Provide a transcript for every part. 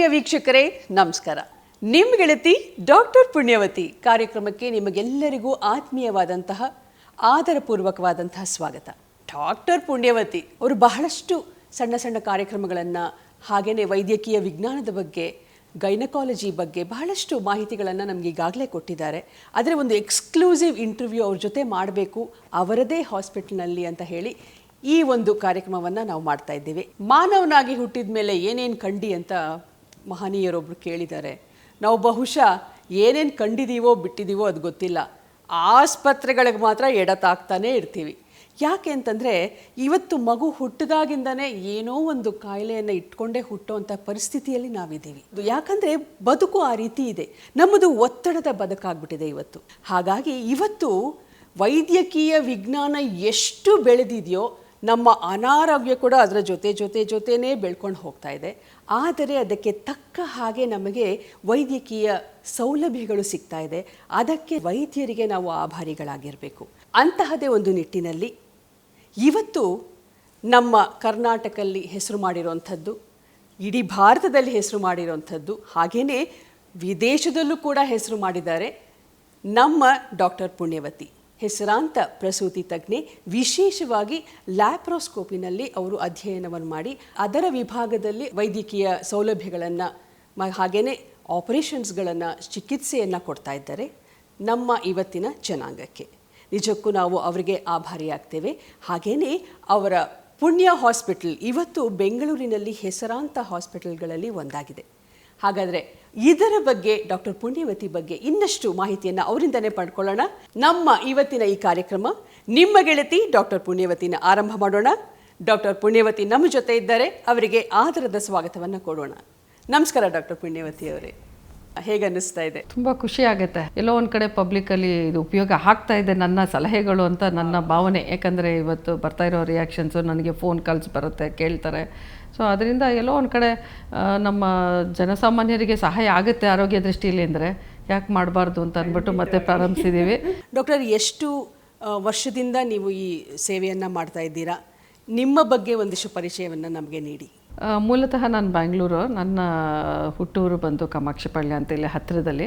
ಆತ್ಮೀಯ ವೀಕ್ಷಕರೇ, ನಮಸ್ಕಾರ. ನಿಮ್ಮ ಗೆಳತಿ ಡಾಕ್ಟರ್ ಪುಣ್ಯವತಿ ಕಾರ್ಯಕ್ರಮಕ್ಕೆ ನಿಮಗೆಲ್ಲರಿಗೂ ಆತ್ಮೀಯವಾದಂತಹ, ಆದರಪೂರ್ವಕವಾದಂತಹ ಸ್ವಾಗತ. ಡಾಕ್ಟರ್ ಪುಣ್ಯವತಿ, ಅವರು ಬಹಳಷ್ಟು ಸಣ್ಣ ಸಣ್ಣ ಕಾರ್ಯಕ್ರಮಗಳನ್ನು ಹಾಗೆಯೇ ವೈದ್ಯಕೀಯ ವಿಜ್ಞಾನದ ಬಗ್ಗೆ, ಗೈನಕಾಲಜಿ ಬಗ್ಗೆ ಬಹಳಷ್ಟು ಮಾಹಿತಿಗಳನ್ನು ನಮಗೆ ಈಗಾಗಲೇ ಕೊಟ್ಟಿದ್ದಾರೆ. ಆದರೆ ಒಂದು ಎಕ್ಸ್ಕ್ಲೂಸಿವ್ ಇಂಟರ್ವ್ಯೂ ಅವ್ರ ಜೊತೆ ಮಾಡಬೇಕು, ಅವರದೇ ಹಾಸ್ಪಿಟಲ್ನಲ್ಲಿ ಅಂತ ಹೇಳಿ ಈ ಒಂದು ಕಾರ್ಯಕ್ರಮವನ್ನು ನಾವು ಮಾಡ್ತಾ ಇದ್ದೇವೆ. ಮಾನವನಾಗಿ ಹುಟ್ಟಿದ ಮೇಲೆ ಏನೇನು ಕಂಡಿ ಅಂತ ಮಹನೀಯರೊಬ್ಬರು ಕೇಳಿದ್ದಾರೆ, ನಾವು ಬಹುಶಃ ಏನೇನು ಕಂಡಿದ್ದೀವೋ ಬಿಟ್ಟಿದ್ದೀವೋ ಅದು ಗೊತ್ತಿಲ್ಲ. ಆಸ್ಪತ್ರೆಗಳಿಗೆ ಮಾತ್ರ ಎಡತಾಗ್ತಾನೇ ಇರ್ತೀವಿ. ಯಾಕೆ ಅಂತಂದರೆ ಇವತ್ತು ಮಗು ಹುಟ್ಟಿದಾಗಿಂದನೇ ಏನೋ ಒಂದು ಕಾಯಿಲೆಯನ್ನು ಇಟ್ಕೊಂಡೇ ಹುಟ್ಟುವಂಥ ಪರಿಸ್ಥಿತಿಯಲ್ಲಿ ನಾವಿದ್ದೀವಿ. ಯಾಕಂದರೆ ಬದುಕು ಆ ರೀತಿ ಇದೆ. ನಮ್ಮದು ಒತ್ತಡದ ಬದುಕಾಗ್ಬಿಟ್ಟಿದೆ ಇವತ್ತು. ಹಾಗಾಗಿ ಇವತ್ತು ವೈದ್ಯಕೀಯ ವಿಜ್ಞಾನ ಎಷ್ಟು ಬೆಳೆದಿದೆಯೋ ನಮ್ಮ ಅನಾರೋಗ್ಯ ಕೂಡ ಅದರ ಜೊತೆ ಜೊತೆ ಜೊತೆನೇ ಬೆಳ್ಕೊಂಡು ಹೋಗ್ತಾ ಇದೆ. ಆದರೆ ಅದಕ್ಕೆ ತಕ್ಕ ಹಾಗೆ ನಮಗೆ ವೈದ್ಯಕೀಯ ಸೌಲಭ್ಯಗಳು ಸಿಗ್ತಾ ಇದೆ. ಅದಕ್ಕೆ ವೈದ್ಯರಿಗೆ ನಾವು ಆಭಾರಿಗಳಾಗಿರಬೇಕು. ಅಂತಹದೇ ಒಂದು ನಿಟ್ಟಿನಲ್ಲಿ ಇವತ್ತು ನಮ್ಮ ಕರ್ನಾಟಕದಲ್ಲಿ ಹೆಸರು ಮಾಡಿರುವಂಥದ್ದು ಇಡೀ ಭಾರತದಲ್ಲಿ ಹೆಸರು ಮಾಡಿರುವಂಥದ್ದು ಹಾಗೆಯೇ ವಿದೇಶದಲ್ಲೂ ಕೂಡ ಹೆಸರು ಮಾಡಿದ್ದಾರೆ ನಮ್ಮ ಡಾಕ್ಟರ್ ಪುಣ್ಯವತಿ. ಹೆಸರಾಂತ ಪ್ರಸೂತಿ ತಜ್ಞೆ, ವಿಶೇಷವಾಗಿ ಲ್ಯಾಪ್ರೋಸ್ಕೋಪಿನಲ್ಲಿ ಅವರು ಅಧ್ಯಯನವನ್ನು ಮಾಡಿ, ಅದರ ವಿಭಾಗದಲ್ಲಿ ವೈದ್ಯಕೀಯ ಸೌಲಭ್ಯಗಳನ್ನು ಹಾಗೆಯೇ ಆಪರೇಷನ್ಸ್ಗಳನ್ನು, ಚಿಕಿತ್ಸೆಯನ್ನು ಕೊಡ್ತಾ ಇದ್ದಾರೆ ನಮ್ಮ ಇವತ್ತಿನ ಜನಾಂಗಕ್ಕೆ. ನಿಜಕ್ಕೂ ನಾವು ಅವರಿಗೆ ಆಭಾರಿಯಾಗ್ತೇವೆ. ಹಾಗೆಯೇ ಅವರ ಪುಣ್ಯ ಹಾಸ್ಪಿಟಲ್, ಇವತ್ತು ಬೆಂಗಳೂರಿನಲ್ಲಿ ಹೆಸರಾಂತ ಹಾಸ್ಪಿಟಲ್ಗಳಲ್ಲಿ ಒಂದಾಗಿದೆ. ಹಾಗಾದರೆ ಇದರ ಬಗ್ಗೆ ಡಾಕ್ಟರ್ ಪುಣ್ಯವತಿ ಬಗ್ಗೆ ಇನ್ನಷ್ಟು ಮಾಹಿತಿಯನ್ನು ಅವರಿಂದನೇ ಪಡ್ಕೊಳ್ಳೋಣ. ನಮ್ಮ ಇವತ್ತಿನ ಈ ಕಾರ್ಯಕ್ರಮ ನಿಮ್ಮ ಗೆಳತಿ ಡಾಕ್ಟರ್ ಪುಣ್ಯವತಿನ ಆರಂಭ ಮಾಡೋಣ. ಡಾಕ್ಟರ್ ಪುಣ್ಯವತಿ ನಮ್ಮ ಜೊತೆ ಇದ್ದಾರೆ. ಅವರಿಗೆ ಆಧಾರದ ಸ್ವಾಗತವನ್ನು ಕೊಡೋಣ. ನಮಸ್ಕಾರ ಡಾಕ್ಟರ್ ಪುಣ್ಯವತಿ ಅವರೇ. ಹೇಗೆ ಅನ್ನಿಸ್ತಾ ಇದೆ? ತುಂಬಾ ಖುಷಿ ಆಗುತ್ತೆ. ಎಲ್ಲೋ ಒಂದು ಕಡೆ ಪಬ್ಲಿಕ್ಕಲ್ಲಿ ಇದು ಉಪಯೋಗ ಆಗ್ತಾ ಇದೆ ನನ್ನ ಸಲಹೆಗಳು ಅಂತ ನನ್ನ ಭಾವನೆ. ಯಾಕಂದರೆ ಇವತ್ತು ಬರ್ತಾ ಇರೋ ರಿಯಾಕ್ಷನ್ಸು ನನಗೆ ಫೋನ್ ಕಾಲ್ಸ್ ಬರುತ್ತೆ, ಕೇಳ್ತಾರೆ. ಸೊ ಅದರಿಂದ ಎಲ್ಲೋ ಒಂದು ಕಡೆ ನಮ್ಮ ಜನಸಾಮಾನ್ಯರಿಗೆ ಸಹಾಯ ಆಗುತ್ತೆ ಆರೋಗ್ಯ ದೃಷ್ಟಿಯಲ್ಲಿ ಅಂದರೆ. ಯಾಕೆ ಮಾಡಬಾರ್ದು ಅಂತ ಅಂದ್ಬಿಟ್ಟು ಮತ್ತೆ ಪ್ರಾರಂಭಿಸಿದ್ದೀವಿ ಡಾಕ್ಟರ್ ಎಷ್ಟು ವರ್ಷದಿಂದ ನೀವು ಈ ಸೇವೆಯನ್ನು ಮಾಡ್ತಾ ಇದ್ದೀರಾ? ನಿಮ್ಮ ಬಗ್ಗೆ ಒಂದಿಷ್ಟು ಪರಿಚಯವನ್ನು ನಮಗೆ ನೀಡಿ. ಮೂಲತಃ ನಾನು ಬ್ಯಾಂಗ್ಳೂರು ನನ್ನ ಹುಟ್ಟೂರು ಬಂದು ಕಾಮಾಕ್ಷಿಪಾಳ್ಯ ಅಂತ ಇಲ್ಲಿ ಹತ್ತಿರದಲ್ಲಿ.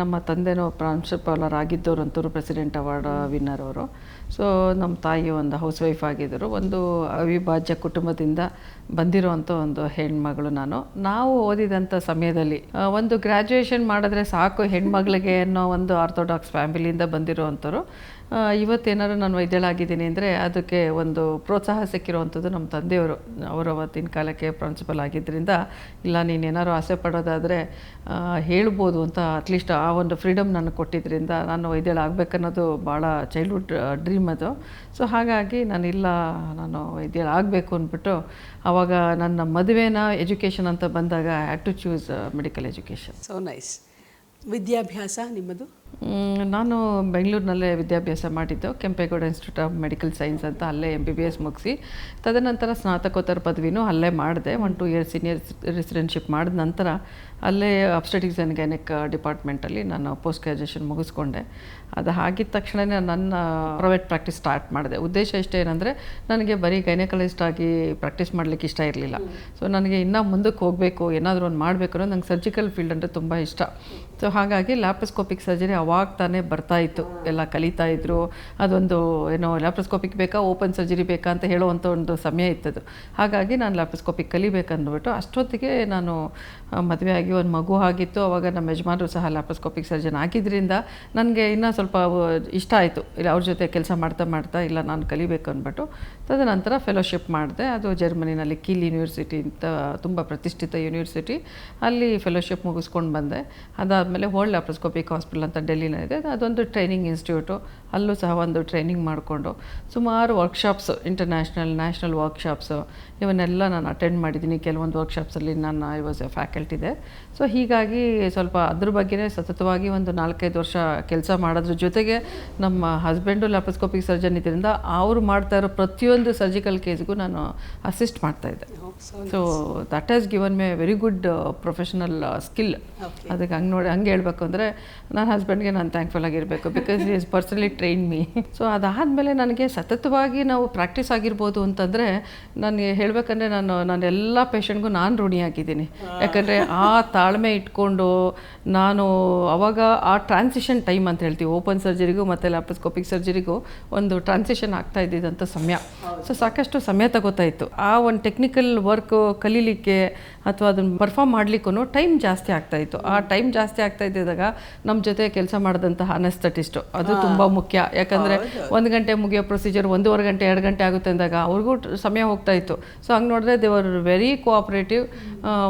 ನಮ್ಮ ತಂದೆನೂ ಪ್ರಾಂಶುಪಾಲರಾಗಿದ್ದವರು ಅಂತೂ ಪ್ರೆಸಿಡೆಂಟ್ ಅವಾರ್ಡ್ ವಿನ್ನರ್ ಅವರು. ಸೊ ನಮ್ಮ ತಾಯಿ ಒಂದು ಹೌಸ್ ವೈಫ್ ಆಗಿದ್ದರು. ಒಂದು ಅವಿಭಾಜ್ಯ ಕುಟುಂಬದಿಂದ ಬಂದಿರುವಂಥ ಒಂದು ಹೆಣ್ಮಗಳು ನಾನು. ನಾವು ಓದಿದಂಥ ಸಮಯದಲ್ಲಿ ಒಂದು ಗ್ರ್ಯಾಜುಯೇಷನ್ ಮಾಡಿದ್ರೆ ಸಾಕು ಹೆಣ್ಮಗಳಿಗೆ ಅನ್ನೋ ಒಂದು ಆರ್ಥೋಡಾಕ್ಸ್ ಫ್ಯಾಮಿಲಿಯಿಂದ ಬಂದಿರುವಂಥವ್ರು ಇವತ್ತೇನಾದ್ರು ನಾನು ವೈದ್ಯಳಾಗಿದ್ದೀನಿ ಅಂದರೆ ಅದಕ್ಕೆ ಒಂದು ಪ್ರೋತ್ಸಾಹ ಸಿಕ್ಕಿರುವಂಥದ್ದು ನಮ್ಮ ತಂದೆಯವರು. ಅವರು ಅವತ್ತಿನ ಕಾಲಕ್ಕೆ ಪ್ರಾಂಶುಪಾಲ್ ಆಗಿದ್ದರಿಂದ, ಇಲ್ಲ ನೀನೇನಾದ್ರು ಆಸೆ ಪಡೋದಾದರೆ ಹೇಳ್ಬೋದು ಅಂತ ಅಟ್ಲೀಸ್ಟ್ ಆ ಒಂದು ಫ್ರೀಡಮ್ ನನಗೆ ಕೊಟ್ಟಿದ್ದರಿಂದ ನಾನು ವೈದ್ಯಳಾಗಬೇಕನ್ನೋದು ಭಾಳ ಚೈಲ್ಡ್ಹುಡ್ ಡ್ರೀಮ್ ಅದು. ಸೊ ಹಾಗಾಗಿ ನಾನು ಇಲ್ಲ, ನಾನು ವೈದ್ಯಳಾಗಬೇಕು ಅಂದ್ಬಿಟ್ಟು ಆವಾಗ ನನ್ನ ಮದುವೆನ ಎಜುಕೇಷನ್ ಅಂತ ಬಂದಾಗ had to choose medical education so nice ವಿದ್ಯಾಭ್ಯಾಸ ನಿಮ್ಮದು? ನಾನು ಬೆಂಗಳೂರಿನಲ್ಲೇ ವಿದ್ಯಾಭ್ಯಾಸ ಮಾಡಿದ್ದು, Kempegowda institute of medical science ಅಂತ ಅಲ್ಲೇ ಎಂ ಬಿ ಬಿ ಎಸ್ ಮುಗಿಸಿ, ತದನಂತರ ಸ್ನಾತಕೋತ್ತರ ಪದವಿನೂ ಅಲ್ಲೇ ಮಾಡಿದೆ one two year senior residentship ಮಾಡಿದ ನಂತರ ಅಲ್ಲೇ ಅಬ್ಸ್ಟೆಟಿಕ್ಸ್ ಆ್ಯಂಡ್ ಗೈನಿಕ್ ಡಿಪಾರ್ಟ್ಮೆಂಟಲ್ಲಿ ನಾನು ಪೋಸ್ಟ್ ಗ್ರಾಜುಯೇಷನ್ ಮುಗಿಸ್ಕೊಂಡೆ. ಅದು ಆಗಿದ ತಕ್ಷಣವೇ ನನ್ನ ಪ್ರೈವೇಟ್ ಪ್ರಾಕ್ಟೀಸ್ ಸ್ಟಾರ್ಟ್ ಮಾಡಿದೆ. ಉದ್ದೇಶ ಇಷ್ಟೇ ಏನಂದರೆ, ನನಗೆ ಬರೀ ಗೈನಕಲಿಸ್ಟ್ ಆಗಿ ಪ್ರಾಕ್ಟೀಸ್ ಮಾಡಲಿಕ್ಕೆ ಇಷ್ಟ ಇರಲಿಲ್ಲ. ಸೊ ನನಗೆ ಇನ್ನೂ ಮುಂದಕ್ಕೆ ಹೋಗಬೇಕು, ಏನಾದರೂ ಒಂದು ಮಾಡಬೇಕು ಅನ್ನೋದು ನಂಗೆ ಸರ್ಜಿಕಲ್ ಫೀಲ್ಡ್ ಅಂದರೆ ತುಂಬ ಇಷ್ಟ. ಸೊ ಹಾಗಾಗಿ ಲ್ಯಾಪ್ರೋಸ್ಕೋಪಿಕ್ ಸರ್ಜರಿ ಅವಾಗ ತಾನೇ ಬರ್ತಾ ಇತ್ತು, ಎಲ್ಲ ಕಲಿತಾ ಇದ್ರು, ಅದೊಂದು ಏನೋ ಲ್ಯಾಪ್ರೋಸ್ಕೋಪಿಕ್ ಬೇಕಾ ಓಪನ್ ಸರ್ಜರಿ ಬೇಕಾ ಅಂತ ಹೇಳುವಂಥ ಒಂದು ಸಮಯ ಇತ್ತದು. ಹಾಗಾಗಿ ನಾನು ಲ್ಯಾಪ್ರೋಸ್ಕೋಪಿಕ್ ಕಲಿಬೇಕಂದ್ಬಿಟ್ಟು ಅಷ್ಟೊತ್ತಿಗೆ ನಾನು ಮದುವೆ ಆಗಿ ಒಂದು ಮಗು ಆಗಿತ್ತು, ಅವಾಗ ನಮ್ಮ ಯಜಮಾನರು ಸಹ ಲ್ಯಾಪ್ರೋಸ್ಕೋಪಿಕ್ ಸರ್ಜನ್ ಆಗಿದ್ದರಿಂದ ನನಗೆ ಇನ್ನೂ ಸ್ವಲ್ಪ ಇಷ್ಟ ಆಯಿತು. ಇಲ್ಲ, ಅವ್ರ ಜೊತೆ ಕೆಲಸ ಮಾಡ್ತಾ ಮಾಡ್ತಾ ಇಲ್ಲ, ನಾನು ಕಲಿಬೇಕು ಅಂದ್ಬಿಟ್ಟು ತದನಂತರ ಫೆಲೋಶಿಪ್ ಮಾಡಿದೆ, ಅದು ಜರ್ಮನಿನಲ್ಲಿ ಕೀಲ್ ಯೂನಿವರ್ಸಿಟಿ ಅಂತ ತುಂಬ ಪ್ರತಿಷ್ಠಿತ ಯೂನಿವರ್ಸಿಟಿ. ಅಲ್ಲಿ ಫೆಲೋಶಿಪ್ ಮುಗಿಸ್ಕೊಂಡು ಬಂದೆ. ಅದಾದಮೇಲೆ ಹೋಲ್ ಲ್ಯಾಪ್ರೋಸ್ಕೋಪಿಕ್ ಹಾಸ್ಪಿಟಲ್ ಅಂತ ಡೆಲ್ಲಿನಲ್ಲಿದೆ ಅದೊಂದು ಟ್ರೈನಿಂಗ್ ಇನ್ಸ್ಟಿಟ್ಯೂಟು ಅಲ್ಲೂ ಸಹ ಒಂದು ಟ್ರೈನಿಂಗ್ ಮಾಡಿಕೊಂಡು ಸುಮಾರು ವರ್ಕ್ಶಾಪ್ಸ್ ಇಂಟರ್ನ್ಯಾಷನಲ್ ನ್ಯಾಷನಲ್ ವರ್ಕ್ಶಾಪ್ಸು ಇವನ್ನೆಲ್ಲ ನಾನು ಅಟೆಂಡ್ ಮಾಡಿದ್ದೀನಿ. ಕೆಲವೊಂದು ವರ್ಕ್ಶಾಪ್ಸಲ್ಲಿ ನಾನು ಐ ವಾಸ್ ಎ ಫ್ಯಾಕಲ್ಟಿ ಇದೆ ಸೊ ಹೀಗಾಗಿ ಸ್ವಲ್ಪ ಅದ್ರ ಬಗ್ಗೆನೇ ಸತತವಾಗಿ ಒಂದು ನಾಲ್ಕೈದು ವರ್ಷ ಕೆಲಸ ಮಾಡೋದ್ರ ಜೊತೆಗೆ ನಮ್ಮ ಹಸ್ಬೆಂಡು ಲ್ಯಾಪೋಸ್ಕೋಪಿಕ್ ಸರ್ಜನ್ ಇದರಿಂದ ಅವರು ಮಾಡ್ತಾ ಇರೋ ಪ್ರತಿಯೊಂದು ಸರ್ಜಿಕಲ್ ಕೇಸ್ಗೂ ನಾನು ಅಸಿಸ್ಟ್ ಮಾಡ್ತಾಯಿದ್ದೆ so that has given me very good professional skill ಅದಕ್ಕೆ ಹಂಗೆ ನೋಡಿ ಹಂಗೆ ಹೇಳ್ಬೇಕು ಅಂದರೆ ನನ್ನ ಹಸ್ಬೆಂಡ್ ಭಗವಂತನಿಗೆ ನಾನು ಥ್ಯಾಂಕ್ಫುಲ್ ಆಗಿರಬೇಕು because is personally train me so ಅದಾದಮೇಲೆ ನನಗೆ ಸತತವಾಗಿ ನಾವು ಪ್ರಾಕ್ಟೀಸ್ ಆಗಿರ್ಬೋದು ಅಂತಂದರೆ ನನಗೆ ಹೇಳಬೇಕಂದ್ರೆ ನಾನು ನಾನು ಎಲ್ಲ ಪೇಷಂಟ್ಗೂ ನಾನು ಋಣಿಯಾಗಿದ್ದೀನಿ. ಯಾಕಂದರೆ ಆ ತಾಳ್ಮೆ ಇಟ್ಕೊಂಡು ನಾನು ಅವಾಗ ಆ ಟ್ರಾನ್ಸಿಷನ್ ಟೈಮ್ ಅಂತ ಹೇಳ್ತೀವಿ ಓಪನ್ ಸರ್ಜರಿಗೂ ಮತ್ತು ಲ್ಯಾಪ್ರೋಸ್ಕೋಪಿಕ್ ಸರ್ಜರಿಗೂ ಒಂದು ಟ್ರಾನ್ಸಿಷನ್ ಆಗ್ತಾ ಇದ್ದಿದ್ದಂಥ ಸಮಯ. ಸೊ ಸಾಕಷ್ಟು ಸಮಯ ತಗೋತಾ ಇತ್ತು. ಆ ಒಂದು ಟೆಕ್ನಿಕಲ್ ವರ್ಕ್ ಕಲೀಲಿಕ್ಕೆ ಅಥವಾ ಅದನ್ನು ಪರ್ಫಾರ್ಮ್ ಮಾಡಲಿಕ್ಕೂ ಟೈಮ್ ಜಾಸ್ತಿ ಆಗ್ತಾ ಇತ್ತು. ಆ ಟೈಮ್ ಜಾಸ್ತಿ ಆಗ್ತಾ ಇದ್ದಿದ್ದಾಗ ನಮ್ಮ ಜೊತೆ ಕೆಲಸ ಮಾಡಿದಂತಹ ಅನಸ್ತಟಿಸ್ಟು. ಅದು ತುಂಬ ಮುಖ್ಯ. ಯಾಕಂದರೆ ಒಂದು ಗಂಟೆ ಮುಗಿಯೋ ಪ್ರೊಸೀಜರ್ ಒಂದೂವರೆ ಗಂಟೆ ಎರಡು ಗಂಟೆ ಆಗುತ್ತೆ ಅಂದಾಗ ಅವ್ರಿಗೂ ಸಮಯ ಹೋಗ್ತಾ ಇತ್ತು. ಸೊ ಹಂಗೆ ನೋಡಿದ್ರೆ ದೇವರ್ ವೆರಿ ಕೋಆಪ್ರೇಟಿವ್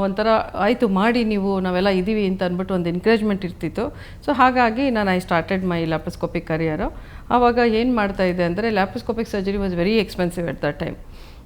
ಒಂಥರ ಆಯಿತು ಮಾಡಿ ನೀವು ನಾವೆಲ್ಲ ಇದ್ದೀವಿ ಅಂತ ಅಂದ್ಬಿಟ್ಟು ಒಂದು ಎನ್ಕರೇಜ್ಮೆಂಟ್ ಇರ್ತಿತ್ತು. ಸೊ ಹಾಗಾಗಿ ನಾನು I started my laparoscopic career ಆವಾಗ ಏನು ಮಾಡ್ತಾ ಇದೆ ಅಂದರೆ laparoscopic surgery was very expensive at that time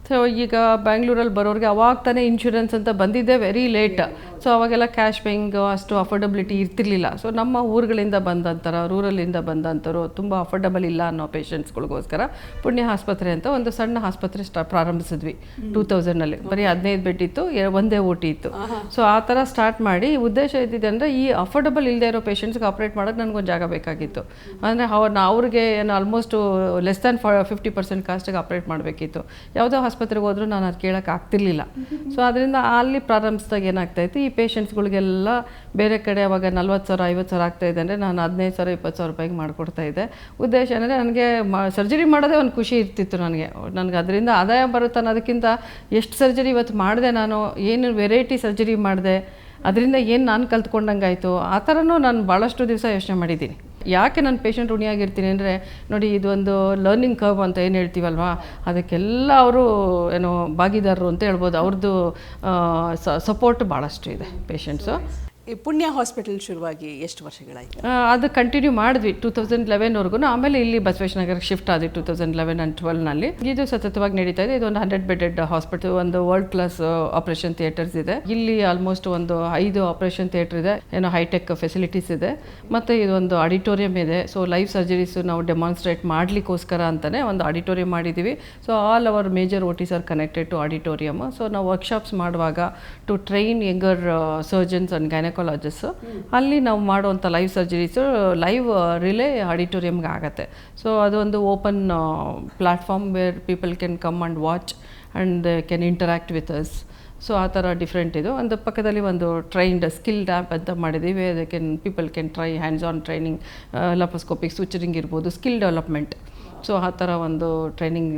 so ಈಗ ಬ್ಯಾಂಗ್ಳೂರಲ್ಲಿ ಬರೋರಿಗೆ ಅವಾಗ ತಾನೇ ಇನ್ಶೂರೆನ್ಸ್ ಅಂತ ಬಂದಿದ್ದೆ ವೆರಿ ಲೇಟ್ ಸೊ ಅವಾಗೆಲ್ಲ ಕ್ಯಾಶ್ ಪೇಯಿಂಗ್ ಅಷ್ಟು ಅಫೋರ್ಡಬಿಲಿಟಿ ಇರ್ತಿರ್ಲಿಲ್ಲ. ಸೊ ನಮ್ಮ ಊರುಗಳಿಂದ ಬಂದಂಥರ ರೂರಲಿಂದ ಬಂದಂಥವ್ರು ತುಂಬ ಅಫೋರ್ಡಬಲ್ ಇಲ್ಲ ಅನ್ನೋ ಪೇಷಂಟ್ಸ್ಗಳಿಗೋಸ್ಕರ ಪುಣ್ಯ ಆಸ್ಪತ್ರೆ ಅಂತ ಒಂದು ಸಣ್ಣ ಆಸ್ಪತ್ರೆ ಸ್ಟಾ ಪ್ರಾರಂಭಿಸಿದ್ವಿ ಟೂ ತೌಸಂಡಲ್ಲಿ ಬರೀ ಹದಿನೈದು ಬೆಡ್ ಇತ್ತು ಒಂದೇ ಓಟಿ ಇತ್ತು. ಸೊ ಆ ಥರ ಸ್ಟಾರ್ಟ್ ಮಾಡಿ ಉದ್ದೇಶ ಇದ್ದಿದೆ ಅಂದರೆ ಈ ಅಫೋರ್ಡಬಲ್ ಇಲ್ಲದೆ ಇರೋ ಪೇಷಂಟ್ಸ್ಗೆ ಆಪ್ರೇಟ್ ಮಾಡೋಕ್ಕೆ ನನಗೊಂದು ಜಾಗ ಬೇಕಾಗಿತ್ತು. ಅಂದರೆ ಅವ್ರನ್ನ ಅವ್ರಿಗೆ ಏನು almost less than fifty percent ಕಾಸ್ಟಿಗೆ operate ಮಾಡಬೇಕಿತ್ತು. ಯಾವುದೋ ಆಸ್ಪತ್ರೆಗೆ ಹೋದ್ರೂ ನಾನು ಅದು ಕೇಳೋಕೆ ಆಗ್ತಿರ್ಲಿಲ್ಲ. ಸೊ ಅದರಿಂದ ಅಲ್ಲಿ ಪ್ರಾರಂಭಿಸಿದಾಗ ಏನಾಗ್ತಾಯಿತ್ತು ಈ ಪೇಷೆಂಟ್ಸ್ಗಳಿಗೆಲ್ಲ ಬೇರೆ ಕಡೆ ಅವಾಗ ನಲ್ವತ್ತು ಸಾವಿರ, ಐವತ್ತು ಸಾವಿರ ಆಗ್ತಾ ಇದೆ ಅಂದರೆ ನಾನು ಹದಿನೈದು ಸಾವಿರ, ಇಪ್ಪತ್ತು ಸಾವಿರ ರೂಪಾಯಿಗೆ ಮಾಡಿಕೊಡ್ತಾ ಇದ್ದೆ. ಉದ್ದೇಶ ಅಂದರೆ ನನಗೆ ಸರ್ಜರಿ ಮಾಡೋದೇ ಒಂದು ಖುಷಿ ಇರ್ತಿತ್ತು ನನಗೆ. ನನಗೆ ಅದರಿಂದ ಆದಾಯ ಬರುತ್ತೆ ಅನ್ನೋದಕ್ಕಿಂತ ಎಷ್ಟು ಸರ್ಜರಿ ಇವತ್ತು ಮಾಡಿದೆ ನಾನು, ಏನು ವೆರೈಟಿ ಸರ್ಜರಿ ಮಾಡಿದೆ, ಅದರಿಂದ ಏನು ನಾನು ಕಲ್ತ್ಕೊಂಡಂಗಾಯಿತು, ಆ ಥರನೂ ನಾನು ಭಾಳಷ್ಟು ದಿವಸ ಯೋಚನೆ ಮಾಡಿದ್ದೀನಿ. ಯಾಕೆ ನಾನು ಪೇಷಂಟ್ ಋಣಿಯಾಗಿರ್ತೀನಿ ಅಂದರೆ, ನೋಡಿ ಇದೊಂದು ಲರ್ನಿಂಗ್ ಕರ್ವ್ ಅಂತ ಏನು ಹೇಳ್ತೀವಲ್ವಾ? ಅದಕ್ಕೆಲ್ಲ ಅವರು ಏನು ಭಾಗಿದಾರರು ಅಂತ ಹೇಳ್ಬೋದು. ಅವ್ರದ್ದು ಸಪೋರ್ಟ್ ಭಾಳಷ್ಟು ಇದೆ ಪೇಷಂಟ್ಸು ಈ ಪುಣ್ಯ ಹಾಸ್ಪಿಟಲ್ ಶುರುವಾಗಿ ಎಷ್ಟು ವರ್ಷಗಳಾಯಿತು? ಅದು ಕಂಟಿನ್ಯೂ ಮಾಡಿದ್ವಿ. ಟೂ ತೌಸಂಡ್ ಲೆವೆನ್ವರೆಗೂ ಆಮೇಲೆ ಇಲ್ಲಿ ಬಸವೇಶ್ವರ ನಗರಕ್ಕೆ ಶಿಫ್ಟ್ ಆದ್ವಿ ಟೂ ತೌಸಂಡ್ ಲೆವೆನ್ ಆ್ಯಂಡ್ ಟ್ವೆಲ್ನಲ್ಲಿ ಇದು ಸತತವಾಗಿ ನಡೀತಾ ಇದೆ. ಇದೊಂದು ಹಂಡ್ರೆಡ್ ಬೆಡೆಡ್ ಹಾಸ್ಪಿಟಲ್ ಒಂದು ವರ್ಲ್ಡ್ ಕ್ಲಾಸ್ ಆಪರೇಷನ್ ಥಿಯೇಟರ್ಸ್ ಇದೆ. ಇಲ್ಲಿ ಆಲ್ಮೋಸ್ಟ್ ಒಂದು ಐದು ಆಪರೇಷನ್ ಥಿಯೇಟರ್ ಇದೆ. ಏನೋ ಹೈಟೆಕ್ ಫೆಸಿಲಿಟೀಸ್ ಇದೆ. ಮತ್ತು ಇದೊಂದು ಆಡಿಟೋರಿಯಂ ಇದೆ. ಸೊ ಲೈವ್ ಸರ್ಜರೀಸ್ ನಾವು ಡೆಮಾನ್ಸ್ಟ್ರೇಟ್ ಮಾಡಲಿಕ್ಕೋಸ್ಕರ ಅಂತಲೇ ಒಂದು ಆಡಿಟೋರಿಯಂ ಮಾಡಿದ್ದೀವಿ. So all our major OTs are connected to auditorium so ನಾವು ವರ್ಕ್ಶಾಪ್ಸ್ ಮಾಡುವಾಗ to train younger surgeons and gynaecologist ಅಲ್ಲಿ ನಾವು ಮಾಡುವಂಥ ಲೈವ್ ಸರ್ಜರೀಸು ಲೈವ್ ರಿಲೇ ಆಡಿಟೋರಿಯಮ್ಗೆ ಆಗುತ್ತೆ. ಸೊ ಅದೊಂದು open platform where people can come and watch and can interact with us so ಆ ಥರ ಡಿಫ್ರೆಂಟ್ ಇದು. ಒಂದು ಪಕ್ಕದಲ್ಲಿ ಒಂದು ಟ್ರೈನ್ಡ್ ಸ್ಕಿಲ್ ಡ್ಯಾಪ್ ಅಂತ ಮಾಡಿದ್ದೀವಿ. ಅದಕ್ಕೆ can people can try hands on training laparoscopic suturing ಇರ್ಬೋದು ಸ್ಕಿಲ್ ಡೆವಲಪ್ಮೆಂಟ್ ಸೊ ಆ ಥರ ಒಂದು ಟ್ರೈನಿಂಗ್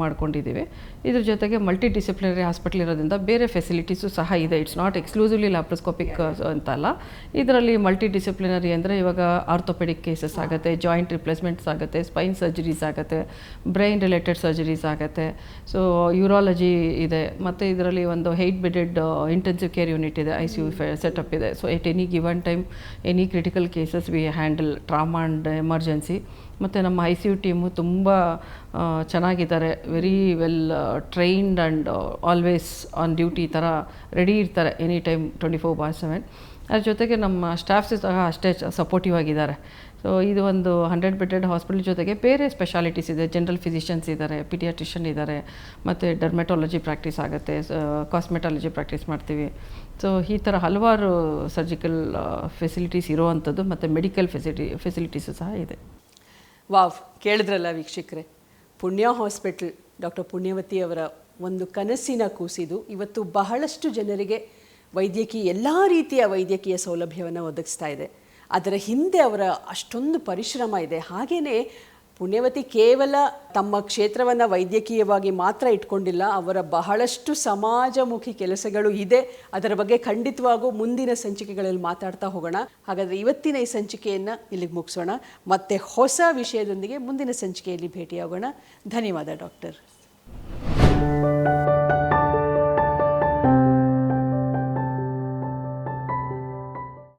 ಮಾಡ್ಕೊಂಡಿದ್ದೀವಿ. ಇದ್ರ ಜೊತೆಗೆ ಮಲ್ಟಿ ಡಿಸಿಪ್ಲಿನರಿ ಹಾಸ್ಪಿಟಲ್ ಇರೋದ್ರಿಂದ ಬೇರೆ ಫೆಸಿಲಿಟೀಸು ಸಹ ಇದೆ. ಇಟ್ಸ್ ನಾಟ್ ಎಕ್ಸ್ಕ್ಲೂಸಿವ್ಲಿ ಲ್ಯಾಪ್ರೋಸ್ಕೋಪಿಕ್ ಅಂತಲ್ಲ ಇದರಲ್ಲಿ ಮಲ್ಟಿ ಡಿಸಿಪ್ಲಿನರಿ ಅಂದರೆ ಇವಾಗ ಆರ್ಥೋಪೆಡಿಕ್ ಕೇಸಸ್ ಆಗುತ್ತೆ ಜಾಯಿಂಟ್ ರಿಪ್ಲೇಸ್ಮೆಂಟ್ಸ್ ಆಗುತ್ತೆ ಸ್ಪೈನ್ ಸರ್ಜರೀಸ್ ಆಗುತ್ತೆ ಬ್ರೈನ್ ರಿಲೇಟೆಡ್ ಸರ್ಜರೀಸ್ ಆಗುತ್ತೆ. ಸೊ ಯೂರಾಲಜಿ ಇದೆ. ಮತ್ತು ಇದರಲ್ಲಿ ಒಂದು eight bedded intensive care unit ಇದೆ ಐ ಸಿ ಯು ಸೆಟಪ್ ಇದೆ. So at any given time any critical cases we handle trauma and emergency ಮತ್ತು ನಮ್ಮ ಐ ಸಿ ಯು ಟೀಮು ತುಂಬ ಚೆನ್ನಾಗಿದ್ದಾರೆ. Very well trained and always on duty ಥರ ready ಇರ್ತಾರೆ any time twenty four by seven ಅದ್ರ ಜೊತೆಗೆ ನಮ್ಮ staffs ಸಹ ಅಷ್ಟೇ ಸಪೋರ್ಟಿವ್ ಆಗಿದ್ದಾರೆ. ಸೊ ಇದು ಒಂದು ಹಂಡ್ರೆಡ್ ಬೆಡೆಡ್ ಹಾಸ್ಪಿಟಲ್ ಜೊತೆಗೆ ಬೇರೆ ಸ್ಪೆಷಾಲಿಟೀಸ್ ಇದೆ. ಜನರಲ್ ಫಿಸಿಷಿಯನ್ಸ್ ಇದ್ದಾರೆ ಪಿಡಿಯಾಟ್ರಿಷನ್ ಇದ್ದಾರೆ, ಮತ್ತು ಡರ್ಮೆಟಾಲಜಿ ಪ್ರಾಕ್ಟೀಸ್ ಆಗುತ್ತೆ ಕಾಸ್ಮೆಟಾಲಜಿ ಪ್ರಾಕ್ಟೀಸ್ ಮಾಡ್ತೀವಿ. ಸೊ ಈ ಥರ ಹಲವಾರು ಸರ್ಜಿಕಲ್ ಫೆಸಿಲಿಟೀಸ್ ಇರೋವಂಥದ್ದು ಮತ್ತು ಮೆಡಿಕಲ್ ಫೆಸಿಲಿಟಿ ಫೆಸಿಲಿಟೀಸು ಸಹ ಇದೆ. ವಾವ್, ಕೇಳಿದ್ರಲ್ಲ ವೀಕ್ಷಕರೆ. ಪುಣ್ಯ ಹಾಸ್ಪಿಟಲ್ ಡಾಕ್ಟರ್ ಪುಣ್ಯವತಿ ಅವರ ಒಂದು ಕನಸಿನ ಕೂಸಿದು. ಇವತ್ತು ಬಹಳಷ್ಟು ಜನರಿಗೆ ವೈದ್ಯಕೀಯ, ಎಲ್ಲ ರೀತಿಯ ವೈದ್ಯಕೀಯ ಸೌಲಭ್ಯವನ್ನು ಒದಗಿಸ್ತಾ ಇದೆ. ಅದರ ಹಿಂದೆ ಅವರ ಅಷ್ಟೊಂದು ಪರಿಶ್ರಮ ಇದೆ. ಹಾಗೆಯೇ ಪುಣ್ಯವತಿ ಕೇವಲ ತಮ್ಮ ಕ್ಷೇತ್ರವನ್ನು ವೈದ್ಯಕೀಯವಾಗಿ ಮಾತ್ರ ಇಟ್ಕೊಂಡಿಲ್ಲ, ಅವರ ಬಹಳಷ್ಟು ಸಮಾಜಮುಖಿ ಕೆಲಸಗಳು ಇದೆ. ಅದರ ಬಗ್ಗೆ ಖಂಡಿತವಾಗೂ ಮುಂದಿನ ಸಂಚಿಕೆಗಳಲ್ಲಿ ಮಾತಾಡ್ತಾ ಹೋಗೋಣ. ಹಾಗಾದರೆ ಇವತ್ತಿನ ಈ ಸಂಚಿಕೆಯನ್ನು ಇಲ್ಲಿಗೆ ಮುಗಿಸೋಣ. ಮತ್ತೆ ಹೊಸ ವಿಷಯದೊಂದಿಗೆ ಮುಂದಿನ ಸಂಚಿಕೆಯಲ್ಲಿ ಭೇಟಿಯಾಗೋಣ. ಧನ್ಯವಾದ ಡಾಕ್ಟರ್.